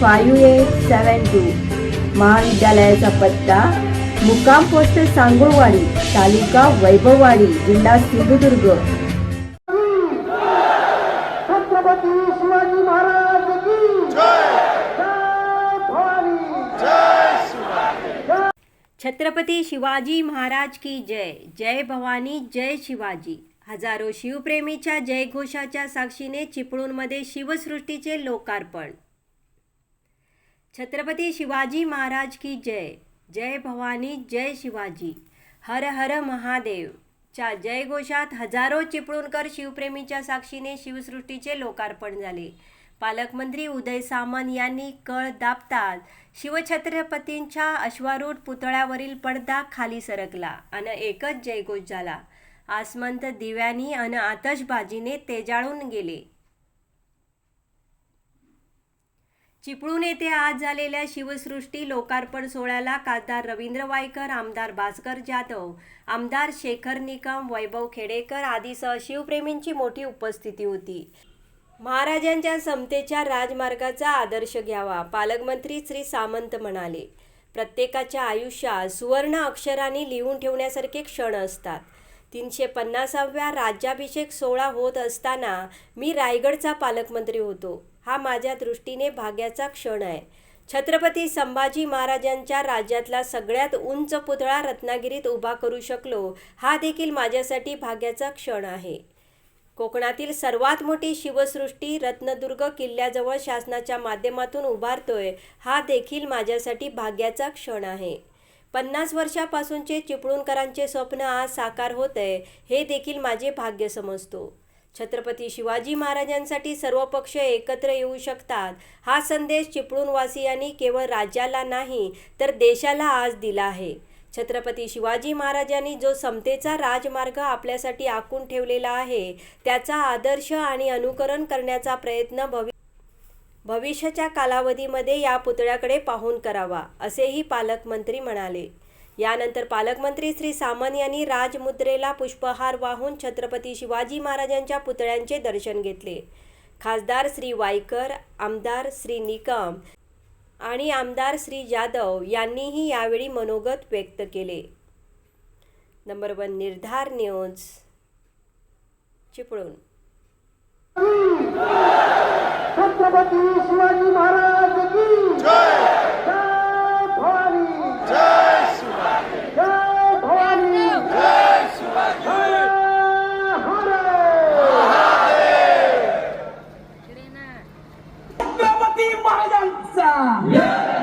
five eight seven two. महाविद्यालयाचा पत्ता मुक्काम पोस्ट सांगुळवाडी तालुका वैभववाडी जिल्हा सिंधुदुर्ग. छत्रपती शिवाजी महाराज की जय. भवानी छत्रपती शिवाजी महाराज की जय. जय भवानी जय शिवाजी. हजारो शिवप्रेमीच्या जयघोषाच्या साक्षीने चिपळूणमध्ये शिवसृष्टीचे लोकार्पण. छत्रपती शिवाजी महाराज की जय. जय भवानी जय शिवाजी. हर हर महादेव. च्या जयघोषात हजारो चिपळूणकर शिवप्रेमीच्या साक्षीने शिवसृष्टीचे लोकार्पण झाले. पालकमंत्री उदय सामंत यांनी कळ दाबताच शिवछत्रपतींच्या अश्वारूढ पुतळ्यावरील पडदा खाली सरकला अन एकच जयघोष झाला. आसमंत दिव्यांनी अन आतषबाजीने तेजाळून गेले. चिपळूण येथे आज झालेल्या शिवसृष्टी लोकार्पण सोहळ्याला खासदार रवींद्र वायकर आमदार भास्कर जाधव आमदार शेखर निकम वैभव खेडेकर आदीसह शिवप्रेमींची मोठी उपस्थिती होती. महाराजांच्या समतेच्या राजमार्गाचा आदर्श घ्यावा पालकमंत्री श्री सामंत म्हणाले. प्रत्येकाच्या आयुष्यात सुवर्ण अक्षरांनी लिहून ठेवण्यासारखे क्षण असतात. तीनशे पन्नासाव्या राज्याभिषेक सोहळा होत असताना मी रायगडचा पालकमंत्री होतो. हा माझ्या दृष्टीने भाग्याचा क्षण आहे. छत्रपती संभाजी महाराजांच्या राज्यातला सगळ्यात उंच पुतळा रत्नागिरीत उभा करू शकलो हा देखील माझ्यासाठी भाग्याचा क्षण आहे. कोकणातील सर्वात मोठी शिवसृष्टी रत्नदुर्ग किल्ल्याजवळ शासनाच्या माध्यमातून उभारतोय हा देखील माझ्यासाठी भाग्याचा क्षण आहे. पन्नास वर्षापासूनचे चिपळूणकरांचे स्वप्न आज साकार होत आहे हे देखील माझे भाग्य समजतो. छत्रपती शिवाजी महाराजांसाठी सर्व पक्ष एकत्र येऊ शकतात. हा संदेश चिपळूणवासियांनी केवळ राज्याला नाही तर देशाला आज दिला आहे. छत्रपती शिवाजी महाराजांनी जो समतेचा राजमार्ग आपल्यासाठी आखून ठेवलेला आहे त्याचा आदर्श आणि अनुकरण करण्याचा प्रयत्न भवि भविष्याच्या कालावधीमध्ये या पुतळ्याकडे पाहून करावा असेही पालकमंत्री म्हणाले. यानंतर पालकमंत्री श्री सामंत यांनी राजमुद्रेला पुष्पहार वाहून छत्रपती शिवाजी महाराजांच्या पुतळ्यांचे दर्शन घेतले. खासदार श्री वायकर आमदार श्री निकम आणि आमदार श्री जाधव यांनीही यावेळी मनोगत व्यक्त केले. Number one Nirdhar news Chiplun. Chhatrapati Shivaji Maharaj! Yeah!